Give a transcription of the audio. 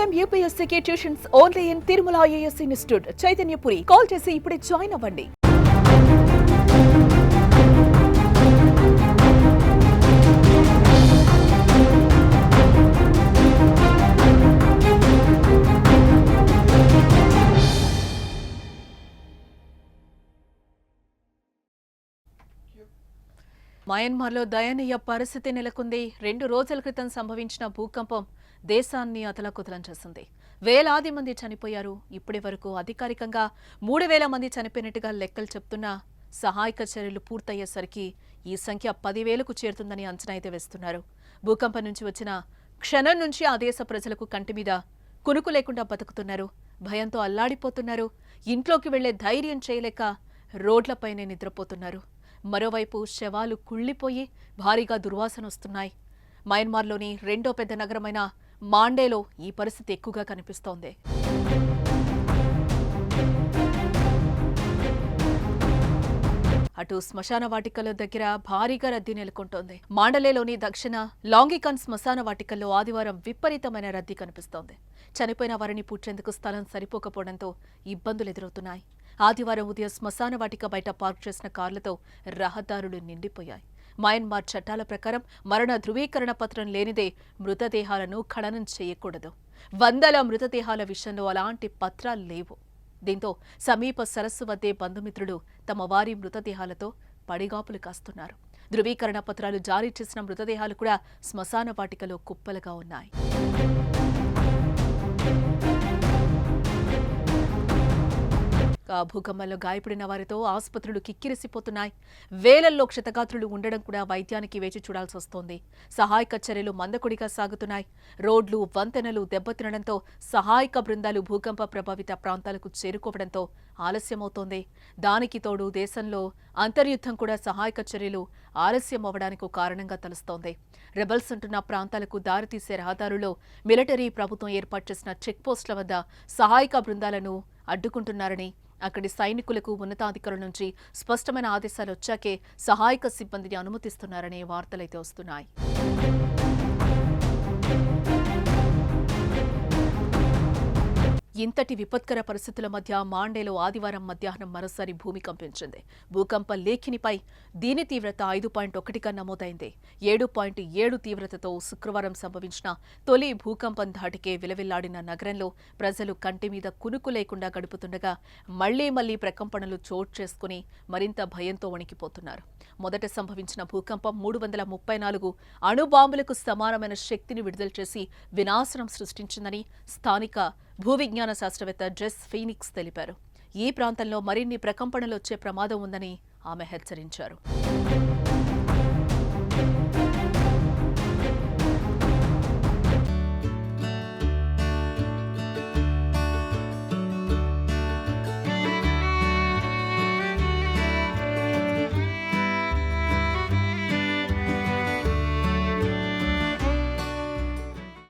Time యూపీఎస్సీకి tuitions only in Tirumala IAS institute. Chaitanyapuri. Call చేసి ఇప్పుడే join అవ్వండి. మయన్మార్లో దయనీయ పరిస్థితి నెలకొంది. రెండు రోజుల క్రితం సంభవించిన భూకంపం దేశాన్ని అతలకుతలం చేసింది వేలాది మంది చనిపోయారు. ఇప్పటి వరకు అధికారికంగా మూడు వేల మంది చనిపోయినట్టుగా లెక్కలు చెప్తున్నా సహాయక చర్యలు పూర్తయ్యేసరికి ఈ సంఖ్య పదివేలకు చేరుతుందని అంచనా అయితే వేస్తున్నారు. భూకంపం నుంచి వచ్చిన క్షణం నుంచి ఆ దేశ ప్రజలకు కంటి మీద కునుకు లేకుండా బతుకుతున్నారు. భయంతో అల్లాడిపోతున్నారు. ఇంట్లోకి వెళ్ళే ధైర్యం చేయలేక రోడ్లపైనే నిద్రపోతున్నారు. మరోవైపు శవాలు కుళ్ళిపోయి భారీగా దుర్వాసన వస్తున్నాయి మయన్మార్లోని రెండో పెద్ద నగరమైన మాండేలో ఈ పరిస్థితి ఎక్కువగా కనిపిస్తోంది. అటు శ్మశాన వాటికల దగ్గర భారీగా రద్దీ నెలకొంటోంది. మాండలేలోని దక్షిణ లాంగికన్ శ్మశాన వాటికల్లో ఆదివారం విపరీతమైన రద్దీ కనిపిస్తోంది. చనిపోయిన వారిని పూడ్చేందుకు స్థలం సరిపోకపోవడంతో ఇబ్బందులు ఎదురవుతున్నాయి. ఆదివారం ఉదయం శ్మశాన వాటిక బయట పార్క్ చేసిన కార్లతో రహదారులు నిండిపోయాయి. మయన్మార్ చట్టాల ప్రకారం మరణ ధృవీకరణ పత్రం లేనిదే మృతదేహాలను ఖననం చేయకూడదు. వందల మృతదేహాల విషయంలో అలాంటి పత్రాలు లేవు. దీంతో సమీప సరస్సు వద్దే బంధుమిత్రులు తమ వారి మృతదేహాలతో పడిగాపులు కాస్తున్నారు. ధృవీకరణ పత్రాలు జారీ చేసిన మృతదేహాలు కూడా శ్మశాన వాటికలో కుప్పలుగా ఉన్నాయి. భూకంపంలో గాయపడిన వారితో ఆసుపత్రులు కిక్కిరిసిపోతున్నాయి. వేలల్లో క్షతగాత్రులు ఉండడం కూడా వైద్యానికి వేచి చూడాల్సి వస్తోంది. సహాయక చర్యలు మందకొడిగా సాగుతున్నాయి. రోడ్లు వంతెనలు దెబ్బతినడంతో సహాయక బృందాలు భూకంప ప్రభావిత ప్రాంతాలకు చేరుకోవడంతో ఆలస్యమవుతోంది. దానికి తోడు దేశంలో అంతర్యుద్ధం కూడా సహాయక చర్యలు ఆలస్యం అవ్వడానికి కారణంగా తెలుస్తోంది. రెబల్స్ ఉంటున్న ప్రాంతాలకు దారితీసే రహదారుల్లో మిలిటరీ ప్రభుత్వం ఏర్పాటు చేసిన చెక్పోస్టుల వద్ద సహాయక బృందాలను అడ్డుకుంటున్నారని అక్కడి సైనికులకు ఉన్నతాధికారుల నుంచి స్పష్టమైన ఆదేశాలు వచ్చాకే సహాయక సిబ్బందిని అనుమతిస్తున్నారనే వార్తలైతే వస్తున్నాయి. ఇంతటి విపత్కర పరిస్థితుల మధ్య మాండేలో ఆదివారం మధ్యాహ్నం మరోసారి భూమి కంపించింది. భూకంప లేఖినిపై దీని తీవ్రత ఐదు పాయింట్ ఒకటిగా నమోదైంది. ఏడు పాయింట్ ఏడు తీవ్రతతో శుక్రవారం సంభవించిన తొలి భూకంపం ధాటికే విలవిల్లాడిన నగరంలో ప్రజలు కంటి మీద కునుకు లేకుండా గడుపుతుండగా మళ్ళీ మళ్ళీ ప్రకంపనలు చోటు చేసుకుని మరింత భయంతో వణికిపోతున్నారు. మొదట సంభవించిన భూకంపం మూడు వందల ముప్పై నాలుగు అణుబాంబులకు సమానమైన శక్తిని విడుదల చేసి వినాశనం సృష్టించిందని స్థానిక భూవిజ్ఞాన శాస్త్రవేత్త జెస్ ఫీనిక్స్ తెలిపారు. ఈ ప్రాంతంలో మరిన్ని ప్రకంపనలు వచ్చే ప్రమాదం ఉందని ఆమె హెచ్చరించారు.